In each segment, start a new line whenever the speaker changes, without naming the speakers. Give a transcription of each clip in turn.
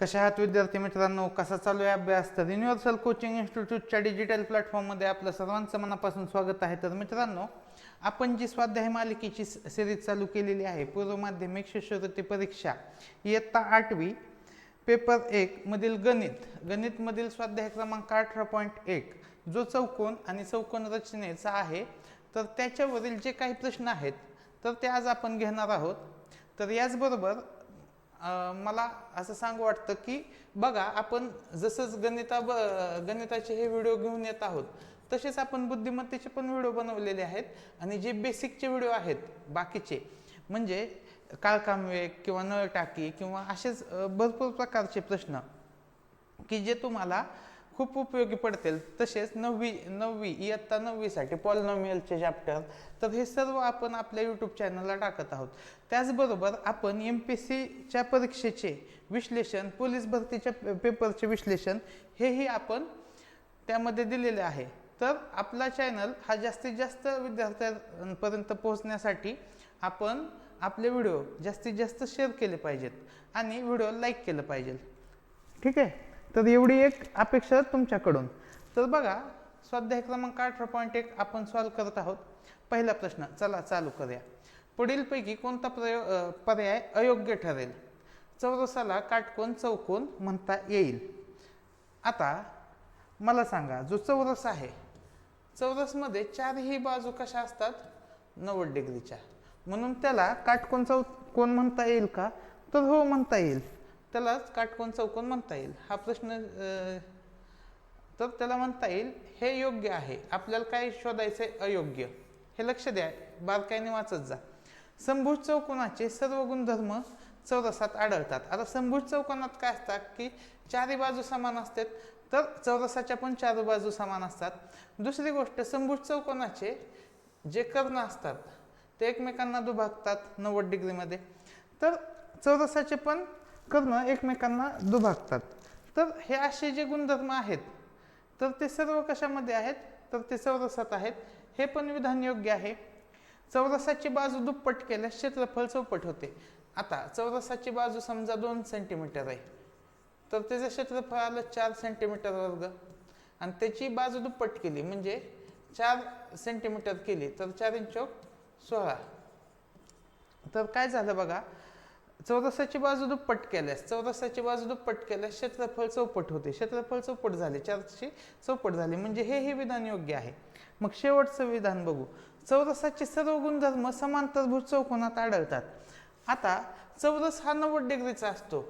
कशा आहात विद्यार्थी मित्रांनो कसा चालू आहे अभ्यास? तर युनिव्हर्सल कोचिंग इन्स्टिट्यूटच्या डिजिटल प्लॅटफॉर्ममध्ये आपलं सर्वांचं मनापासून स्वागत आहे. तर मित्रांनो आपण जी स्वाध्याय मालिकेची सिरीज चालू केलेली आहे पूर्व माध्यमिक शिष्यवृत्ती परीक्षा इयत्ता आठवी पेपर एक मधील गणित. गणितमधील स्वाध्याय क्रमांक अठरा पॉईंट एक जो चौकोन आणि चौकोन रचनेचा आहे. तर त्याच्यावरील जे काही प्रश्न आहेत तर ते आज आपण घेणार आहोत. तर याचबरोबर मला असं सांगू वाटतं की बघा आपण जसंच गणिता ब गणिताचे हे व्हिडिओ घेऊन येत आहोत तसेच आपण बुद्धिमत्तेचे पण व्हिडिओ बनवलेले आहेत आणि जे बेसिकचे व्हिडिओ आहेत बाकीचे म्हणजे काळकामवेग किंवा नळ टाकी किंवा असेच भरपूर प्रकारचे प्रश्न की जे तुम्हाला खूप उपयोगी पडतील. तसेच नववी नववी इयत्ता नववीसाठी पॉलिनॉमियलचे चॅप्टर तर हे सर्व आपण आपल्या यूट्यूब चॅनलला टाकत आहोत. त्याचबरोबर आपण एम पी सीच्या परीक्षेचे विश्लेषण पोलीस भरतीच्या पे- पेपरचे विश्लेषण हेही आपण त्यामध्ये दिलेले आहे. तर आपला चॅनल हा जास्तीत जास्त विद्यार्थ्यांपर्यंत पोहोचण्यासाठी आपण आपले व्हिडिओ जास्तीत जास्त शेअर केले पाहिजेत आणि व्हिडिओ लाईक केलं पाहिजे ठीक आहे? तर एवढी एक अपेक्षा तुमच्याकडून. तर बघा स्वाध्याय क्रमांक अठरा पॉईंट एक आपण सॉल्व करत आहोत. पहिला प्रश्न चला चालू करूया. पुढीलपैकी कोणता प्रयोग पर्याय अयोग्य ठरेल? चौरसाला काटकोन चौकोन म्हणता येईल. आता मला सांगा जो चौरस आहे चौरसमध्ये चारही बाजू कशा असतात? नव्वद डिग्रीच्या. म्हणून त्याला काटकोन चौकोन म्हणता येईल का? तर हो म्हणता येईल. त्यालाच काटकोन चौकोन म्हणता येईल. हा प्रश्न तर त्याला म्हणता येईल हे योग्य आहे. आपल्याला काय शोधायचं आहे अयोग्य. हे लक्ष द्या. बारकाईने वाचत जा. समभुज चौकोनाचे सर्व गुणधर्म चौरसात आढळतात. आता समभुज चौकोनात काय असतात की चारही बाजू समान असतात तर चौरसाच्या पण चार बाजू समान असतात. दुसरी गोष्ट समभुज चौकोनाचे जे कर्ण असतात ते एकमेकांना दुभागतात नव्वद डिग्रीमध्ये. तर चौरसाचे पण कर्ण एकमेकांना दुभागतात. तर हे असे जे गुणधर्म आहेत तर ते सर्व कशामध्ये आहेत? तर ते चौरसात आहेत. हे पण विधान योग्य आहे. चौरसाची बाजू दुप्पट केल्यास क्षेत्रफळ चौपट होते. आता चौरसाची बाजू समजा दोन सेंटीमीटर आहे. तर त्याचं क्षेत्रफळ आलं चार सेंटीमीटर वर्ग. आणि त्याची बाजू दुप्पट केली म्हणजे चार सेंटीमीटर केली तर चार इंच सोळा. तर काय झालं बघा? चौरसाची बाजू दुप्पट केल्यास चौरसाची बाजू दुप्पट केल्यास क्षेत्रफळ चौपट होते. क्षेत्रफळ चौपट झाले. चारशे चौपट झाले. म्हणजे हे हे विधान योग्य आहे. मग शेवटचं विधान बघू. चौरसाचे सर्व गुणधर्म समांतरभूत चौकोनात आढळतात. आता चौरस हा नव्वद डिग्रीचा असतो.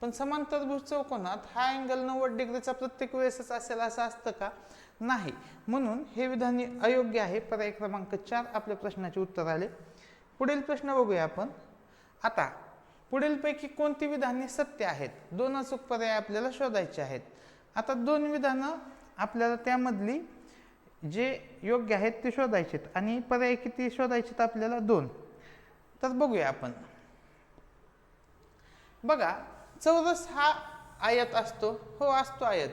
पण समांतरभुज चौकोनात हा अँगल नव्वद डिग्रीचा प्रत्येक वेळेसच असेल असं असतं का? नाही. म्हणून हे विधान अयोग्य आहे. पर्याय क्रमांक चार आपल्या प्रश्नाचे उत्तर आले. पुढील प्रश्न बघूया आपण. आता पुढीलपैकी कोणती विधाने सत्य आहेत? दोन अचूक पर्याय आपल्याला शोधायचे आहेत. आता दोन विधानं आपल्याला त्यामधली जे योग्य आहेत ते शोधायचे आणि पर्याय किती शोधायचे आपल्याला दोन. तर बघूया आपण. बघा चौरस हा आयत असतो. हो असतो आयत.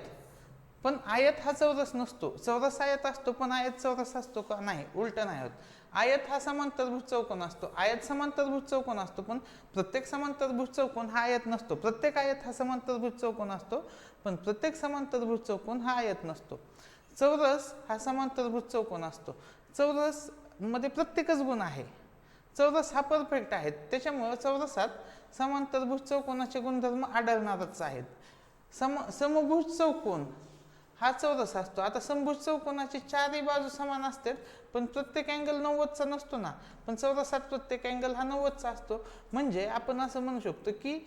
पण आयत हा चौरस नसतो. चौरस आयत असतो पण आयत चौरस असतो का? नाही उलट नाही होत. आयत हा समांतरभुज चौकोन असतो. आयत समांतरभुज चौकोन असतो पण प्रत्येक समांतरभुज चौकोन हा आयत नसतो. प्रत्येक आयत हा समांतरभुज चौकोन असतो पण प्रत्येक समांतरभुज चौकोन हा आयत नसतो. चौरस हा समांतरभुज चौकोन असतो. चौरसमध्ये प्रत्येकच गुण आहे. चौरस हा परफेक्ट आहे. त्याच्यामुळं चौरसात समांतरभुज चौकोनाचे गुणधर्म आढळणारच आहेत. सम समभुज चौकोन हा चौरस असतो. आता समभुज चौकोनाची चारही बाजू समान असतात पण प्रत्येक अँगल नव्वदचा नसतो ना. पण चौरसात प्रत्येक अँगल हा नव्वदचा असतो. म्हणजे आपण असं म्हणू शकतो की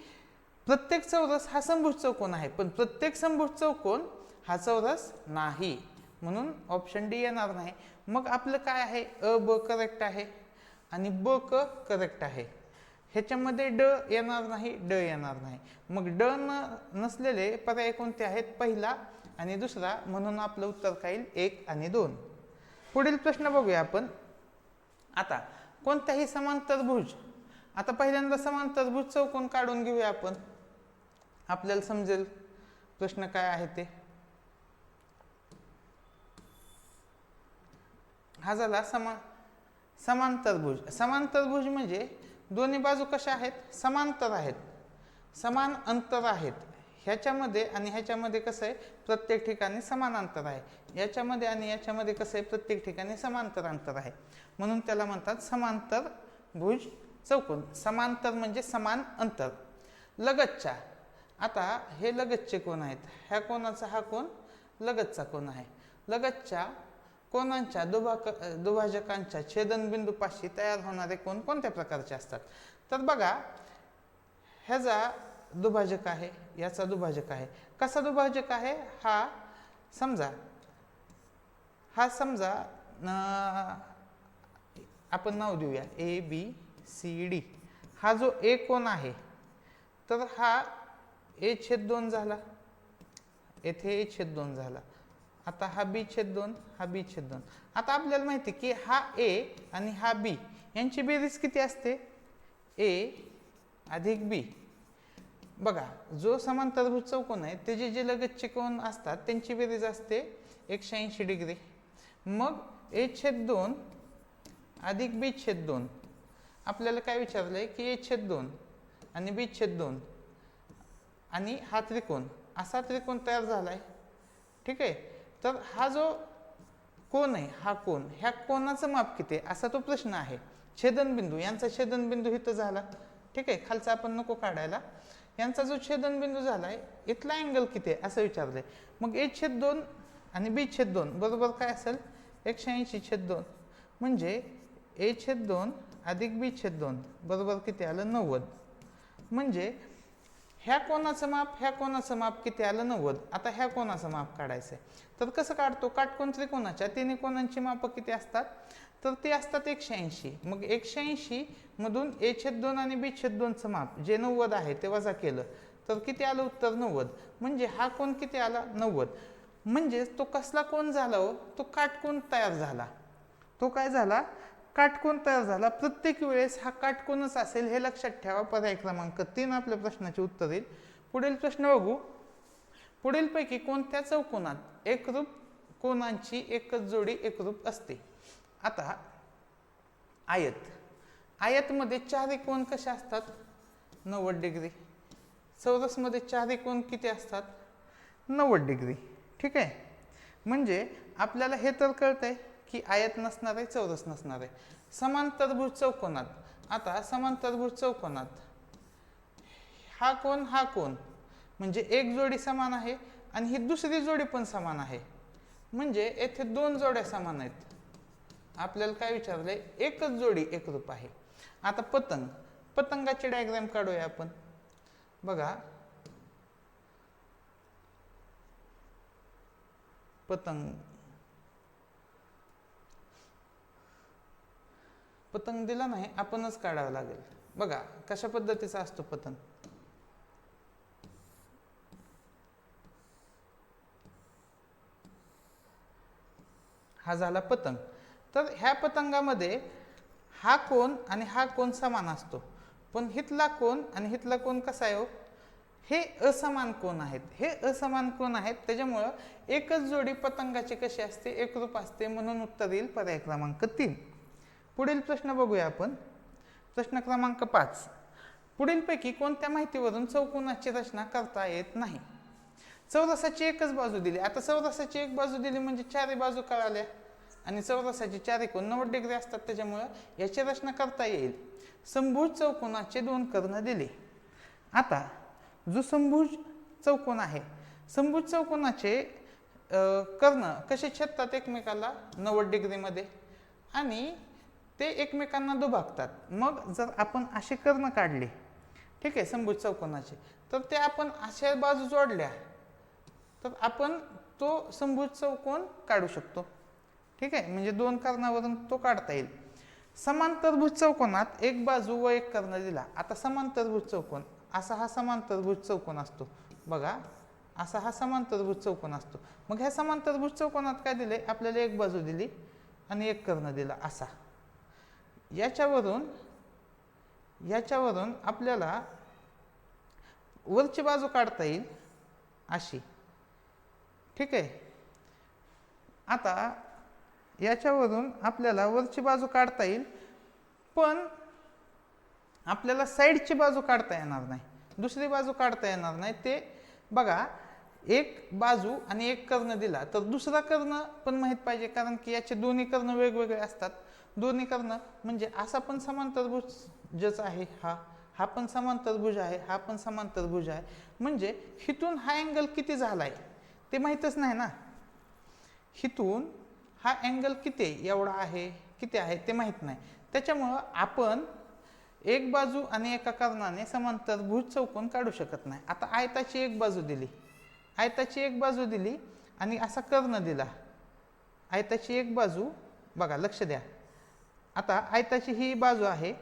प्रत्येक चौरस हा समभुज चौकोन आहे पण प्रत्येक समभुज चौकोन हा चौरस नाही. म्हणून ऑप्शन डी येणार नाही. मग आपलं काय आहे? अ ब करेक्ट आहे आणि ब क करेक्ट आहे. ह्याच्यामध्ये ड येणार नाही ड येणार नाही. मग ड न नसलेले पर्याय कोणते आहेत? पहिला आणि दुसरा म्हणून आपलं उत्तर काय येईल एक आणि दोन. पुढील प्रश्न बघूया आपण. आता कोणत्याही समांतरभुज आता पहिल्यांदा समांतरभुज चौकोन काढून घेऊया आपण. आपल्याला समजेल प्रश्न काय आहे ते. हा झाला समा समांतरभुज समांतरभुज म्हणजे दोन्ही बाजू कशा आहेत? समांतर आहेत. समान अंतर आहेत. ह्याच्यामध्ये आणि ह्याच्यामध्ये कसं आहे प्रत्येक ठिकाणी समान अंतर आहे. याच्यामध्ये आणि याच्यामध्ये कसं आहे प्रत्येक ठिकाणी समांतर अंतर आहे. म्हणून त्याला म्हणतात समांतर भुज चौकोन. समांतर म्हणजे समान अंतर. लगतच्या. आता हे लगतचे कोण आहेत. ह्या कोणाचा हा कोण लगतचा कोण आहे. लगतच्या कोणांच्या दुभाक दुभाजकांच्या छेदनबिंदूपाशी तयार होणारे कोण कोणत्या प्रकारचे असतात? तर बघा ह्याचा दुभाजक आहे याचा दुभाजक आहे. कसा दुभाजक आहे? हा समजा हा समजा आपण नाव देऊया ए बी सी डी हा जो ए कोण आहे तर हा ए छेद दोन झाला. येथे ए छेद दोन झाला. आता हा बी छेद दोन हा बी छेद दोन. आता आपल्याला माहिती आहे की हा ए आणि हा बी यांची बेरीज किती असते? ए अधिक बी बघा जो समान समांतरभुज चौकोन आहे त्याचे जे लगतचे कोण असतात त्यांची बेरीज असते एकशे ऐंशी डिग्री. मग ए छेद दोन अधिक बी छेद दोन. आपल्याला काय विचारलं आहे की ए छेद दोन आणि बी छेद दोन आणि हा त्रिकोण असा त्रिकोण तयार झाला आहे ठीक आहे? तर हा जो कोण आहे हा कोण ह्या कोणाचं माप किती आहे असा तो प्रश्न आहे. छेदनबिंदू यांचा छेदनबिंदू इथं झाला. ठीक आहे? खालचा आपण नको काढायला. यांचा जो छेदनबिंदू झाला आहे इथला अँगल किती आहे? असं विचारलंय. मग ए छेद दोन आणि बी छेद दोन बरोबर काय असेल? एकशे ऐंशी छेद दोन. म्हणजे ए छेद दोन अधिक बी छेद दोन बरोबर किती आलं? नव्वद. म्हणजे ह्या कोणाचं माप ह्या कोणाचं माप किती आलं? नव्वद. आता ह्या कोणाचं माप काढायचं आहे तर कसं काढतो? काटकोन त्रिकोणाच्या तिन्ही कोणांची मापं किती असतात? तर ते असतात एकशे ऐंशी मग एकशे ऐंशीमधून ए छेद दोन आणि बी छेद दोनचं माप जे नव्वद आहे ते वजा केलं. तर किती आलं उत्तर नव्वद? म्हणजे हा कोण किती आला? नव्वद. म्हणजेच तो कसला कोण झाला हो? तो काटकोन तयार झाला. तो काय झाला? काटकोन तयार झाला. प्रत्येक वेळेस हा काटकोनच असेल हे लक्षात ठेवा. पर्याय क्रमांक तीन आपल्या प्रश्नाचे उत्तर येईल. पुढील प्रश्न बघू. पुढीलपैकी कोणत्या चौकोनात एकरूप कोणांची एकच जोडी एकरूप असते? आता आयत. आयतमध्ये चारही कोण कसे असतात? नव्वद डिग्री. चौरसमध्ये चारही कोण किती असतात? नव्वद डिग्री. ठीक आहे? म्हणजे आपल्याला हे तर कळतंय की आयत नसणार आहे चौरस नसणार आहे. समांतरभुज चौकोनात. आता समांतरभुज चौकोनात. हा कोण हा कोण म्हणजे एक जोडी समान आहे आणि ही दुसरी जोडी पण समान आहे. म्हणजे येथे दोन जोड्या समान आहेत. आपल्याला काय विचारलंय एकच जोडी एकरूप आहे. आता पतंग. पतंगाचे डायग्राम काढूया आपण. बघा. पतंग. पतंग दिला नाही आपणच काढावं लागेल. बघा कशा पद्धतीचा असतो पतंग? हा झाला पतंग. तर ह्या पतंगामध्ये हा कोण आणि हा कोण समान असतो. पण हितला कोण आणि हितला कोण कसा आहे हो? हे असमान कोण आहेत. हे असमान कोण आहेत. त्याच्यामुळं एकच जोडी पतंगाची कशी असते? एकरूप असते म्हणून उत्तर येईल पर्याय क्रमांक तीन. पुढील प्रश्न बघूया आपण. प्रश्न क्रमांक पाच. पुढीलपैकी कोणत्या माहितीवरून चौकोनाची रचना करता येत नाही? चौरसाची एकच बाजू दिली. आता चौरसाची एक बाजू दिली म्हणजे चारही बाजू कळाल्या. आणि चौरसाची चार एकोणनव्वद डिग्री असतात त्याच्यामुळं याची रचना करता येईल. संभुज चौकोनाचे दोन कर्ण दिले. आता जो संभुज चौकोन आहे संभुज चौकोनाचे कर्ण कसे छेदतात एकमेकाला? नव्वद डिग्रीमध्ये. आणि ते एकमेकांना दुभागतात. मग जर आपण असे कर्ण काढले ठीक आहे संभुज चौकोनाचे तर ते आपण अशा बाजू जोडल्या तर आपण तो संभुज चौकोन काढू शकतो. ठीक आहे? म्हणजे दोन कर्णावरून तो काढता येईल. समांतरभुज चौकोनात एक बाजू व एक कर्ण दिला. आता समांतरभुज चौकोन असा हा समांतरभुज चौकोन असतो. बघा असा हा समांतरभुज चौकोन असतो. मग ह्या समांतरभुज चौकोनात काय दिले? आपल्याला एक बाजू दिली आणि एक कर्ण दिला असा. याच्यावरून याच्यावरून आपल्याला वरची बाजू काढता येईल अशी. ठीक आहे? आता याच्यावरून आपल्याला वरची बाजू काढता येईल पण आपल्याला साईडची बाजू काढता येणार नाही. दुसरी बाजू काढता येणार नाही. ते बघा एक बाजू आणि एक कर्ण दिला तर दुसरा कर्ण पण माहीत पाहिजे कारण की याचे दोन्ही कर्ण वेगवेगळे असतात. दोन्ही कर्ण म्हणजे असा पण समांतरभुजच आहे हा हा पण समांतरभुज आहे हा पण समांतरभुज आहे. म्हणजे हिथून हा अँगल किती झाला आहे ते माहीतच नाही ना. हिथून हा अँगल किती आहे? एवढा आहे? किती आहे? ते माहीत नाही. त्याच्यामुळं आपण एक बाजू आणि एका कर्णाने समांतर भूज चौकोन काढू शकत नाही. आता आयताची एक बाजू दिली. आयताची एक बाजू दिली आणि असा कर्ण दिला. आयताची एक बाजू बघा लक्ष द्या. आता आयताची ही बाजू आहे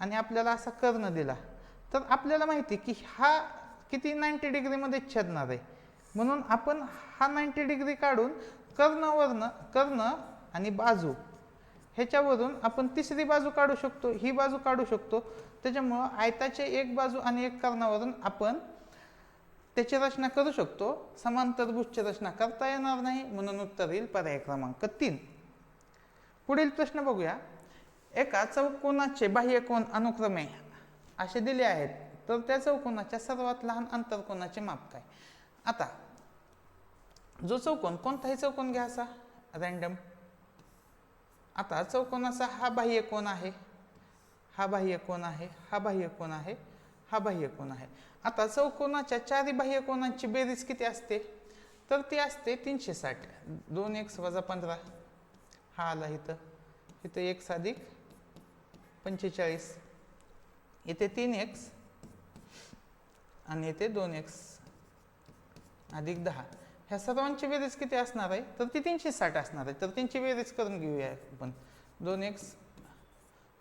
आणि आपल्याला असा कर्ण दिला. तर आपल्याला माहिती की हा किती नाईंटी डिग्रीमध्ये छेदणार आहे. म्हणून आपण हा नाईंटी डिग्री काढून कर्णवरनं कर्ण आणि बाजू. ह्याच्यावरून आपण तिसरी बाजू काढू शकतो ही बाजू काढू शकतो. त्याच्यामुळं आयताचे एक बाजू आणि एक कर्णावरून आपण त्याची रचना करू शकतो. समांतरभुजची रचना करता येणार नाही म्हणून उत्तर येईल पर्याय क्रमांक तीन. पुढील प्रश्न बघूया. एका चौकोनाचे बाह्यकोन अनुक्रमे असे दिले आहेत. तर त्या चौकोनाच्या सर्वात लहान अंतरकोनाचे माप काय? आता जो चौकोन कोणताही चौकोन घ्या असा रँडम आता चौकोनाचा हा बाह्य कोण आहे. हा बाह्य कोण आहे हा बाह्य कोण आहे हा बाह्य कोण आहे. आता चौकोनाच्या चारही बाह्यकोनांची बेरीज किती असते? तर ती असते तीनशे साठ. दोन एक्स वजा पंधरा. हा आला इथं. इथं एक्स अधिक पंचेचाळीस. इथे तीन एक्स आणि इथे दोन एक्स. अधिक दहा. ह्या सर्वांची बेरीज किती असणार आहे? तर ती तीनशे साठ असणार आहे. तर त्यांची बेरीज करून घेऊया आपण दोन एक्स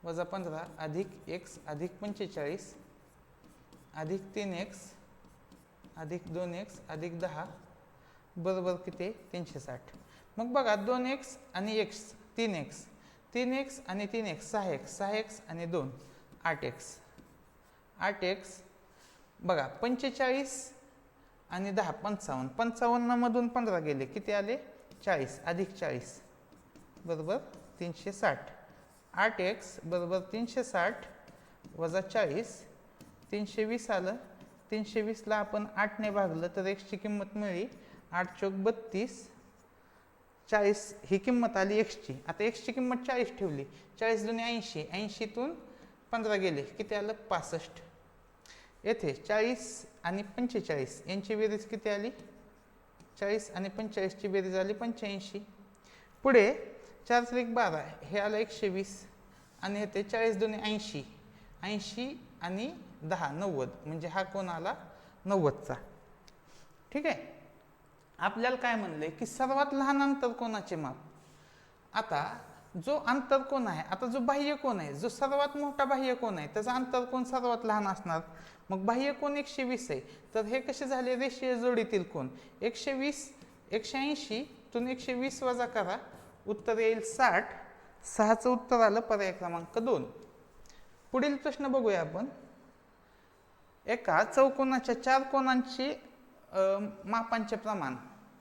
वजा पंधरा अधिक एक्स अधिक पंचेचाळीस अधिक तीन एक्स अधिक दोन एक्स अधिक दहा बरोबर किती? तीनशे साठ. मग बघा दोन एक्स आणि एक्स तीन एक्स तीन एक्स आणि तीन एक्स सहा एक्स सहा एक्स आणि दोन आठ एक्स आठ एक्स बघा पंचेचाळीस आणि दहा पंचावन्न. पंचावन्नमधून पंधरा गेले. किती आले? चाळीस. अधिक चाळीस. बरोबर? तीनशे साठ. आठ एक्स बरोबर तीनशे साठ वजा चाळीस. तीनशे वीस आलं. तीनशे वीसला आपण आठने भागलं तर एक्सची किंमत मिळली आठ चौक बत्तीस. चाळीस ही किंमत आली एक्सची आता एक्सची किंमत चाळीस ठेवली. चाळीस दोन्ही ऐंशी. ऐंशीतून पंधरा गेले. किती आलं? पासष्ट. येथे चाळीस आणि पंचेचाळीस. यांची बेरीज किती आली? चाळीस आणि पंचेचाळीसची बेरीज आली पंच्याऐंशी. पुढे चार त्रिक बारा. हे आलं एकशे वीस आणि ते चाळीस दोन्ही ऐंशी. ऐंशी आणि दहा नव्वद. म्हणजे हा कोण आला? नव्वदचा. ठीक आहे? आपल्याला काय म्हणले की सर्वात लहान अंतर कोणाचे माप? आता जो अंतरकोन आहे? आता जो बाह्य कोण आहे? जो सर्वात मोठा बाह्य कोण आहे? त्याचा अंतर कोण सर्वात लहान असणार? मग बाह्य कोण एकशे वीस आहे? तर हे कसे झाले? रेषीय जोडीतील कोण? एकशे वीस एकशे ऐंशी तून एकशे वीस वजा करा. उत्तर येईल साठ. सहाचं उत्तर आलं पर्याय क्रमांक दोन. पुढील प्रश्न बघूया आपण. एका चौकोनाच्या चार कोणांची मापांचे प्रमाण.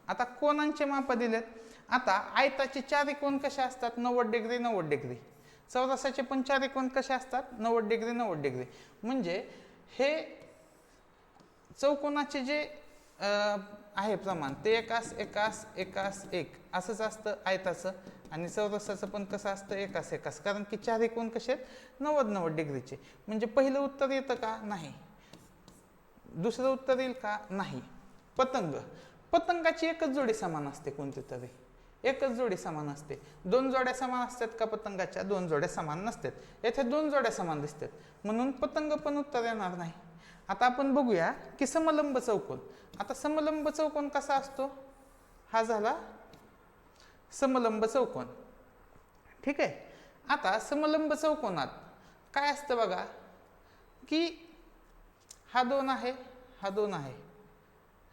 आता कोणांचे माप दिलेत. आता आयताचे चार कोण कसे असतात? नव्वद डिग्री नव्वद डिग्री. चौरसाचे पण चार कोण कसे असतात? नव्वद डिग्री नव्वद डिग्री. म्हणजे हे चौकोनाचे जे आहे प्रमाण ते एकास एकास एकास एक असंच असतं आयताचं आणि चौरसाचं पण कसं असतं एकास एकास. कारण की चार एकूण कसे आहेत? नव्वद नव्वद डिग्रीचे. म्हणजे पहिलं उत्तर येतं का? नाही. दुसरं उत्तर येईल का? नाही. पतंग. पतंगाची एकच जोडी समान असते कोणती तरी. एकच जोडी समान असते. दोन जोड्या समान असतात का पतंगाच्या? दोन जोड्या समान नसतात. येथे दोन जोड्या समान दिसतात. म्हणून पतंग पण उत्तर येणार नाही. आता आपण बघूया की समलंब चौकोन. आता समलंब चौकोन कसा असतो? हा झाला समलंब चौकोन. ठीक आहे? आता समलंब चौकोनात काय असतं बघा? की हा दोन आहे हा दोन आहे.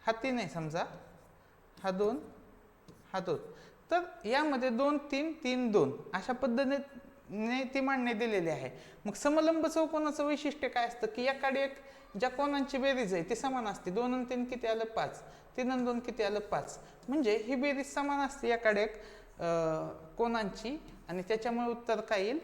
हा तीन आहे समजा. हा दोन हा दोन. तर यामध्ये दोन तीन तीन दोन अशा पद्धतीने ती मांडणी दिलेली आहे. मग समलंब चौकोनाचं वैशिष्ट्य काय असतं की याकडे एक ज्या कोणांची बेरीज आहे ती समान असते. दोन आणि तीन किती आलं? पाच. तीन आणि दोन किती आलं? पाच. म्हणजे ही बेरीज समान असते याकडे एक कोणांची आणि त्याच्यामुळे उत्तर काय येईल?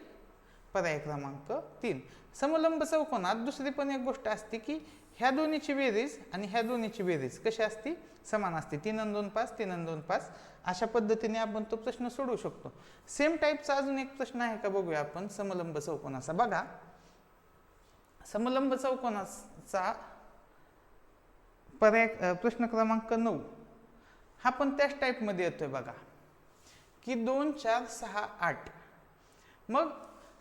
पर्याय क्रमांक तीन. समलंब चौकोनात दुसरी पण एक गोष्ट असते की ह्या दोन्हीची बेरीज आणि ह्या दोन्हीची बेरीज कशी असती? समान असते. तीन अन दोन पाच तीन अन दोन पाच. अशा पद्धतीने आपण तो प्रश्न सोडवू शकतो. सेम टाईपचा अजून एक प्रश्न आहे का बघूया आपण? समलंब चौकोनाचा. बघा. समलंब चौकोनाचा पर्याय प्रश्न क्रमांक नऊ. हा पण त्याच टाईपमध्ये येतोय बघा. की दोन चार सहा आठ. मग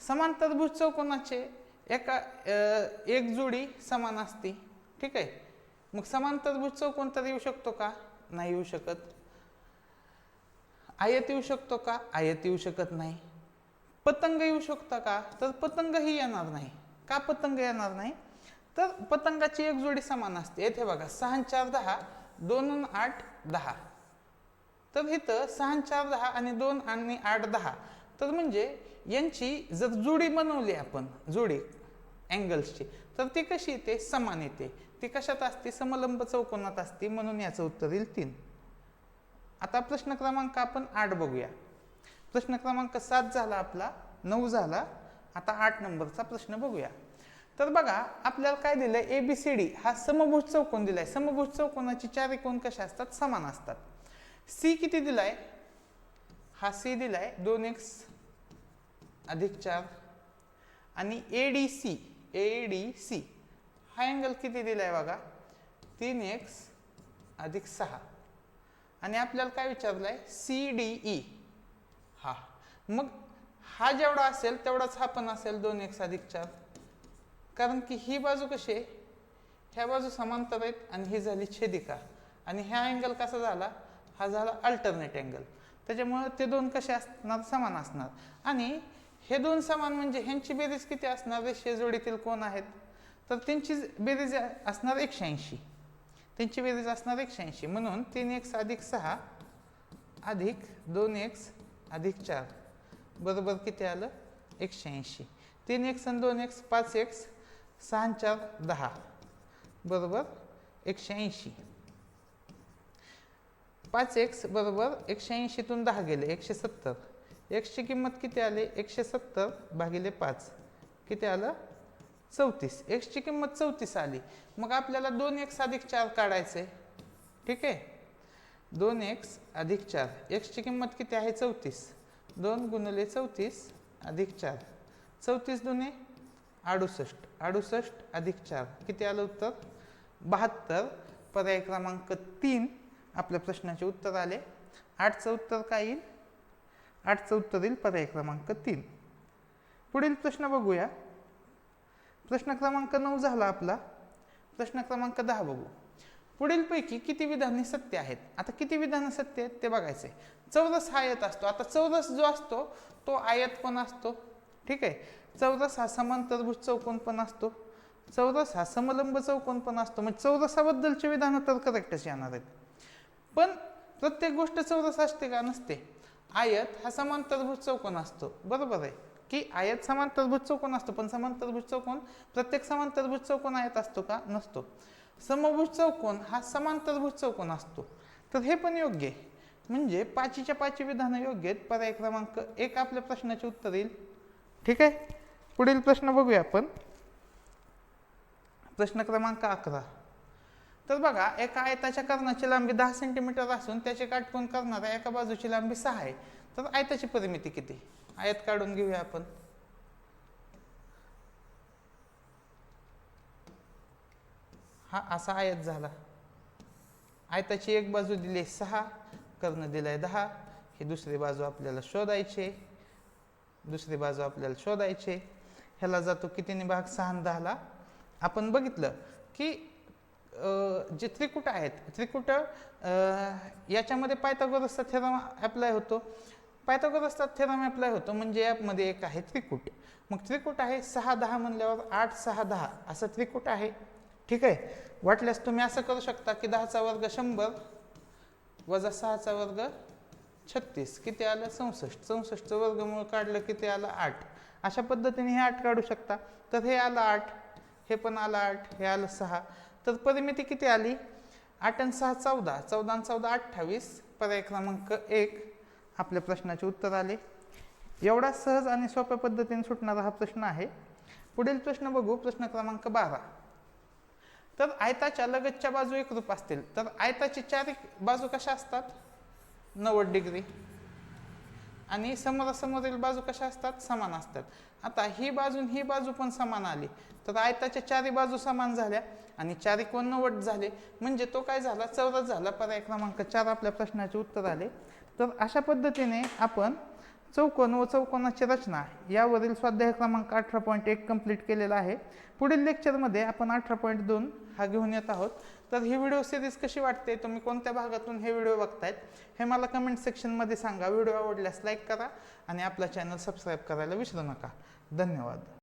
समांतरभुज चौकोनाचे एका एक जोडी समान असते. ठीक आहे. मग समांतरभुज चौकोन तर येऊ शकतो का? नाही येऊ शकत. आयत येऊ शकतो का? आयत येऊ शकत नाही. पतंग येऊ शकता का? तर पतंगही येणार नाही. का पतंग येणार नाही? तर पतंगाची एक जोडी समान असते. येथे बघा सहा चार दहा दोन आठ दहा. तर इथं सहा चार दहा आणि दोन आणि आठ दहा. तर म्हणजे यांची जर जोडी बनवली आपण जोडी अँगल्सची तर ती कशी येते? समान येते. ती कशात असते? समलंब चौकोनात असते म्हणून याचं उत्तर येईल तीन. आता प्रश्न क्रमांक आपण आठ बघूया. प्रश्न क्रमांक सात झाला आपला नऊ झाला. आता आठ नंबरचा प्रश्न बघूया. तर बघा आपल्याला काय दिलं ए बी सी डी हा समभुज चौकोन दिलाय. समभुज चौकोनाची चार कोण कशा असतात? समान असतात. सी किती दिलाय? हा सी दिलाय दोन एक्स अधिक चार. आणि A D C A D C हा अँगल किती दिला आहे बघा? तीन एक्स अधिक सहा. आणि आपल्याला काय विचारलं आहे सी डी ई हा. मग हा जेवढा असेल तेवढाच हा पण असेल दोन एक्स अधिक चार. कारण की ही बाजू कशी आहे? ह्या बाजू समांतर आहेत आणि ही झाली छेदिका. आणि ह्या अँगल कसा झाला? हा झाला अल्टरनेट अँगल त्याच्यामुळे ते दोन कसे असणार? समान असणार. आणि हे दोन समान म्हणजे ह्यांची बेरीज किती असणार? आहे शेजोडीतील कोण आहेत? तर त्यांची बेरीज असणार एकशे ऐंशी. त्यांची बेरीज असणार एकशे ऐंशी. म्हणून तीन एक्स अधिक सहा अधिक दोन एक्स अधिक चार. बरोबर किती आलं? एकशे ऐंशी. तीन एक्स आणि दोन एक्स पाच एक्स सहा चार दहा. बरोबर? एकशे ऐंशी. पाच एक्स बरोबर एकशे ऐंशीतून दहा गेले एकशे सत्तर. एक्सची किंमत किती आली? एकशे सत्तर भागिले पाच. किती आलं? चौतीस. एक्सची किंमत चौतीस आली. मग आपल्याला दोन एक्स अधिक चार काढायचे. ठीक आहे? दोन एक्स अधिक चार. एक्सची किंमत किती आहे? चौतीस. दोन गुणले चौतीस अधिक चार. चौतीस दोन्ही अडुसष्ट. अडुसष्ट अधिक चार. किती आलं उत्तर? बहात्तर. पर्याय क्रमांक तीन आपल्या प्रश्नाचे उत्तर आले. आठचं उत्तर काय येईल? आठचं उत्तर येईल पर्याय क्रमांक तीन. पुढील प्रश्न बघूया. प्रश्न क्रमांक नऊ झाला आपला. प्रश्न क्रमांक दहा बघू. पुढीलपैकी किती विधाने सत्य आहेत? आता किती विधानं सत्य आहेत ते बघायचे चौरस हा आयत असतो. आता चौरस जो असतो तो आयत पण असतो. ठीक आहे? चौरस हा समांतरभुज चौकोन पण असतो. चौरस हा समलंब चौकोन पण असतो. म्हणजे चौरसाबद्दलचे विधानं तर करेक्टच येणार आहेत. पण प्रत्येक गोष्ट चौरस असते का? नसते. आयत हा समांतरभुज चौकोन असतो. बरोबर आहे? की आयत समांतरभुज चौकोन असतो पण समांतरभुज चौकोन प्रत्येक समांतरभुज चौकोन आयत असतो का? नसतो. समभुज चौकोन हा समांतरभुज चौकोन असतो. तर हे पण योग्य आहे. म्हणजे पाचीच्या पाची विधानं योग्य आहेत. पर्याय क्रमांक एक आपल्या प्रश्नाचे उत्तर येईल. ठीक आहे? पुढील प्रश्न बघूया आपण. प्रश्न क्रमांक अकरा. तर बघा एका आयताच्या कर्णाची लांबी दहा सेंटीमीटर असून त्याचे काटकोन करणाऱ्या एका बाजूची लांबी सहा आहे. तर आयताची परिमिती किती? आयत काढून घेऊया आपण. हा असा आयत झाला. आयताची एक बाजू दिली सहा कर्ण दिलाय दहा. ही दुसरी बाजू आपल्याला शोधायचे दुसरी बाजू आपल्याला शोधायचे ह्याला जातो कितीने भाग? सहा दहाला. आपण बघितलं की जे त्रिकुट आहेत त्रिकुट याच्यामध्ये पायथागोरसचा थेरम ॲप्लाय होतो. पायथागोरसचा थेरम ॲप्लाय होतो म्हणजे यामध्ये एक आहे त्रिकुट. मग त्रिकुट आहे सहा दहा म्हणल्यावर आठ सहा दहा असं त्रिकुट आहे. ठीक आहे? वाटल्यास तुम्ही असं करू शकता की दहाचा वर्ग शंभर वजा सहाचा वर्ग छत्तीस. किती आलं? चौसष्ट. चौसष्टचं वर्गमूळ काढलं किती आलं आठ. अशा पद्धतीने हे आठ काढू शकता. तर हे आलं आठ हे पण आलं आठ हे आलं सहा. तर परिमिती किती आली? आठ आणि सहा चौदा. चौदा आणि चौदा अठ्ठावीस. पर्याय क्रमांक एक. आपल्या प्रश्नाचे उत्तर आले. एवढा सहज आणि सोप्या पद्धतीने सुटणारा हा प्रश्न आहे. पुढील प्रश्न बघू. प्रश्न क्रमांक बारा. तर आयताच्या लगतच्या बाजू एकरूप असतील. तर आयताची चार बाजू कशा असतात? नव्वद डिग्री. आणि समोरासमोरील बाजू कशा असतात? समान असतात. आता ही बाजू ही बाजू पण समान आली. तर आयताच्या चारी बाजू समान झाल्या आणि चारी एकोणनव्वद झाले. म्हणजे तो काय झाला? चौरस झाला. पर्याय क्रमांक चार आपल्या प्रश्नाचे उत्तर आले. तर अशा पद्धतीने आपण चौकोन व चौकोनाची रचना यावरील स्वाध्याय क्रमांक अठरा पॉईंट एक कंप्लीट केलेला आहे. पुढील लेक्चरमध्ये आपण अठरा पॉईंट दोन हा घेऊन येत आहोत. तर ही व्हिडिओ सिरीज कशी वाटते? तुम्ही कोणत्या भागातून हे व्हिडिओ बघतायत? हे मला कमेंट सेक्शनमध्ये सांगा. व्हिडिओ आवडल्यास लाईक करा आणि आपला चॅनल सबस्क्राईब करायला विसरू नका. धन्यवाद.